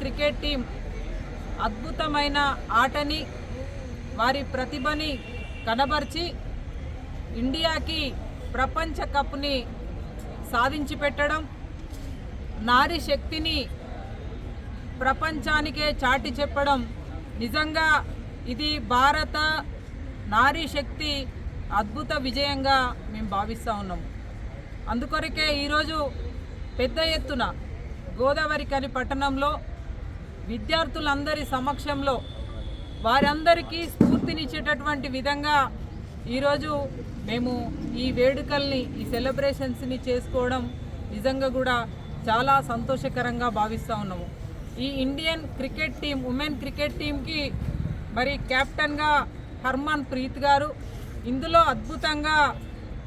Cricket team అద్భుతమైన ఆటని వారి ప్రతిభని కనబర్చి ఇండియాకి ప్రపంచ కప్ని సాధించి పెట్టడం నారీ శక్తిని ప్రపంచానికే చాటి చెప్పడం. నిజంగా ఇది భారత నారీ శక్తి అద్భుత విజయంగా మేము భావిస్తూ ఉన్నాము అందుకొరకే ఈరోజు పెద్ద ఎత్తున గోదావరి కని పట్టణంలో విద్యార్థులందరి సమక్షంలో వారందరికీ స్ఫూర్తినిచ్చేటటువంటి విధంగా ఈరోజు మేము ఈ వేడుకల్ని ఈ సెలబ్రేషన్స్ని చేసుకోవడం నిజంగా కూడా చాలా సంతోషకరంగా భావిస్తూ ఉన్నాము. ఈ Indian cricket team women cricket టీంకి మరి కెప్టెన్గా హర్మన్ ప్రీత్ గారు ఇందులో అద్భుతంగా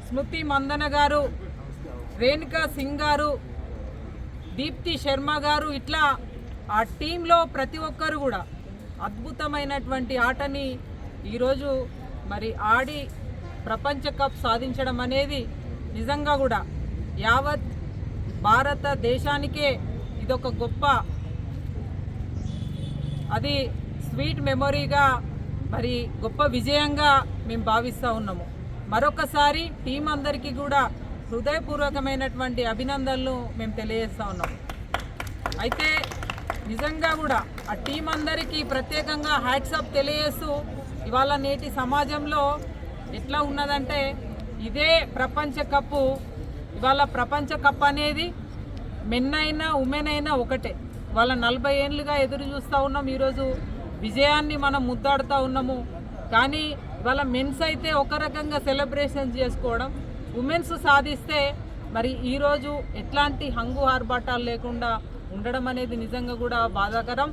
స్మృతి మందన గారు రేణుకా సింగ్ గారు దీప్తి శర్మ గారు ఇట్లా ఆ టీంలో ప్రతి ఒక్కరు కూడా అద్భుతమైనటువంటి ఆటని ఈరోజు మరి ఆడి ప్రపంచ కప్ సాధించడం అనేది నిజంగా కూడా యావత్ భారతదేశానికే ఇదొక గొప్ప అది స్వీట్ మెమొరీగా మరి గొప్ప విజయంగా మేము భావిస్తూ ఉన్నాము. మరొకసారి టీం అందరికీ కూడా హృదయపూర్వకమైనటువంటి అభినందనలు మేము తెలియజేస్తూ ఉన్నాము. అయితే నిజంగా కూడా ఆ టీం అందరికీ ప్రత్యేకంగా హ్యాట్సప్ తెలియజేస్తూ ఇవాళ నేటి సమాజంలో ఎట్లా ఉన్నదంటే ఇదే ప్రపంచ కప్పు. ఇవాళ ప్రపంచ కప్ అనేది మెన్ అయినా ఉమెన్ అయినా ఒకటే. వాళ్ళ నలభై ఏళ్ళుగా ఎదురు చూస్తూ ఉన్నాం. ఈరోజు విజయాన్ని మనం ముద్దాడుతూ ఉన్నాము. కానీ ఇవాళ మెన్స్ అయితే ఒక రకంగా సెలబ్రేషన్ చేసుకోవడం ఉమెన్స్ సాధిస్తే మరి ఈరోజు ఎట్లాంటి హంగు ఆర్భాటాలు లేకుండా ఉండడం అనేది నిజంగా కూడా బాధాకరం.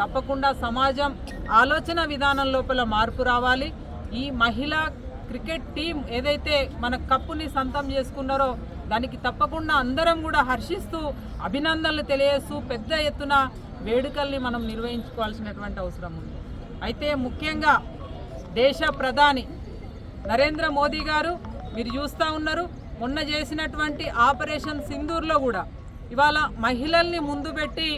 తప్పకుండా సమాజం ఆలోచన విధానం లోపల మార్పు రావాలి. ఈ మహిళా క్రికెట్ టీం ఏదైతే మన కప్పుని సొంతం చేసుకున్నారో దానికి తప్పకుండా అందరం కూడా హర్షిస్తూ అభినందనలు తెలియజేస్తూ పెద్ద ఎత్తున వేడుకల్ని మనం నిర్వహించుకోవాల్సినటువంటి అవసరం ఉంది. అయితే ముఖ్యంగా దేశ ప్రధాని నరేంద్ర మోదీ గారు మీరు చూస్తూ ఉన్నారు. మొన్న చేసినటువంటి ఆపరేషన్ సింధూర్లో కూడా ఇవాళ మహిళల్ని ముందు పెట్టి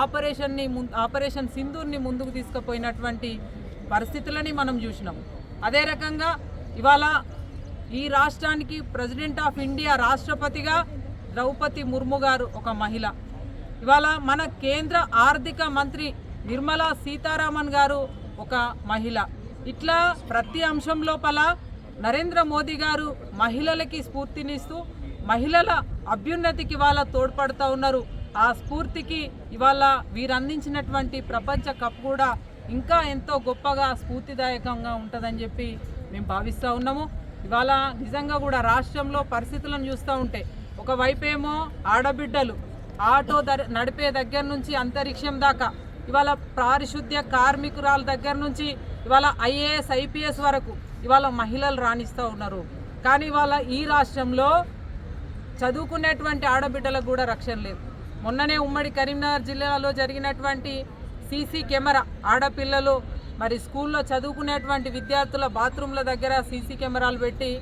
ఆపరేషన్ని ఆపరేషన్ సింధూర్ని ముందుకు తీసుకుపోయినటువంటి పరిస్థితులని మనం చూసినాం. అదే రకంగా ఇవాళ ఈ రాష్ట్రానికి ప్రెసిడెంట్ ఆఫ్ ఇండియా రాష్ట్రపతిగా ద్రౌపది ముర్ము గారు ఒక మహిళ. ఇవాళ మన కేంద్ర ఆర్థిక మంత్రి నిర్మలా సీతారామన్ గారు ఒక మహిళ. ఇట్లా ప్రతి అంశం లోపల నరేంద్ర మోదీ గారు మహిళలకి స్ఫూర్తినిస్తూ మహిళల అభ్యున్నతికి ఇవాళ తోడ్పడుతూ ఉన్నారు. ఆ స్ఫూర్తికి ఇవాళ వీరందించినటువంటి ప్రపంచ కప్ కూడా ఇంకా ఎంతో గొప్పగా స్ఫూర్తిదాయకంగా ఉంటుందని చెప్పి మేము భావిస్తూ ఉన్నాము. ఇవాళ నిజంగా కూడా రాష్ట్రంలో పరిస్థితులను చూస్తూ ఉంటే ఒకవైపేమో ఆడబిడ్డలు ఆటో దర్ నడిపే దగ్గర నుంచి అంతరిక్షం దాకా ఇవాళ పారిశుద్ధ్య కార్మికురాల దగ్గర నుంచి ఇవాళ ఐఏఎస్ ఐపీఎస్ వరకు ఇవాళ మహిళలు రాణిస్తూ ఉన్నారు. కానీ ఇవాళ ఈ రాష్ట్రంలో చదువుకునేటువంటి ఆడబిడ్డలకు కూడా రక్షణ లేదు. మొన్ననే ఉమ్మడి కరీంనగర్ జిల్లాలో జరిగినటువంటి సీసీ కెమెరా ఆడపిల్లలు మరి స్కూల్లో చదువుకునేటువంటి విద్యార్థుల బాత్రూంల దగ్గర సీసీ కెమెరాలు పెట్టి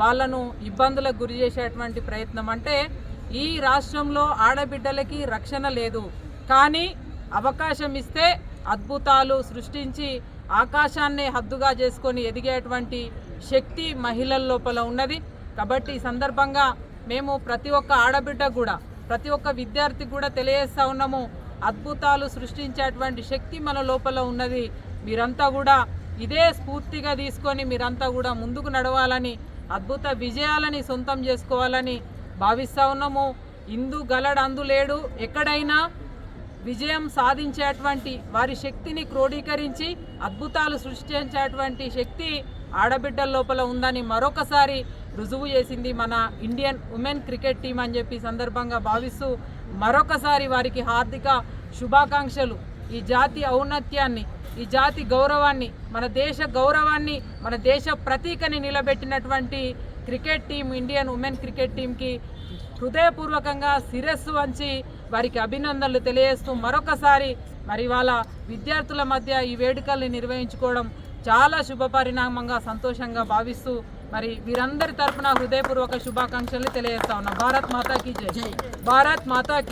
వాళ్ళను ఇబ్బందులకు గురి చేసేటువంటి ప్రయత్నం. అంటే ఈ రాష్ట్రంలో ఆడబిడ్డలకి రక్షణ లేదు. కానీ అవకాశం ఇస్తే అద్భుతాలు సృష్టించి ఆకాశాన్నే హద్దుగా చేసుకొని ఎదిగేటువంటి శక్తి మహిళల లోపల ఉన్నది. కాబట్టి ఈ సందర్భంగా మేము ప్రతి ఒక్క ఆడబిడ్డ కూడా ప్రతి ఒక్క విద్యార్థి కూడా తెలియజేస్తూ ఉన్నాము. అద్భుతాలు సృష్టించేటువంటి శక్తి మన లోపల ఉన్నది. మీరంతా కూడా ఇదే స్ఫూర్తిగా తీసుకొని మీరంతా కూడా ముందుకు నడవాలని అద్భుత విజయాలని సొంతం చేసుకోవాలని భావిస్తూ ఉన్నాము. ఇందు గలడు అందులేడు ఎక్కడైనా విజయం సాధించేటువంటి వారి శక్తిని క్రోడీకరించి అద్భుతాలు సృష్టించేటువంటి శక్తి ఆడబిడ్డల లోపల ఉందని మరొకసారి రుజువు చేసింది మన ఇండియన్ ఉమెన్ క్రికెట్ టీం అని చెప్పి సందర్భంగా భావిస్తూ మరొకసారి వారికి హార్దిక శుభాకాంక్షలు. ఈ జాతి ఔన్నత్యాన్ని ఈ జాతి గౌరవాన్ని మన దేశ గౌరవాన్ని మన దేశ ప్రతీకని నిలబెట్టినటువంటి cricket team Indian women cricket టీంకి హృదయపూర్వకంగా శిరస్సు వంచి వారికి అభినందనలు తెలియజేస్తూ మరొకసారి మరి వాళ్ళ విద్యార్థుల మధ్య ఈ వేడుకల్ని నిర్వహించుకోవడం చాలా శుభ పరిణామంగా సంతోషంగా భావిస్తూ మరి వీరందరి తరపున హృదయపూర్వక శుభాకాంక్షలు తెలియజేస్తా ఉన్నాం. భారత్ మాతాకి జై. భారత్ మాతాకి.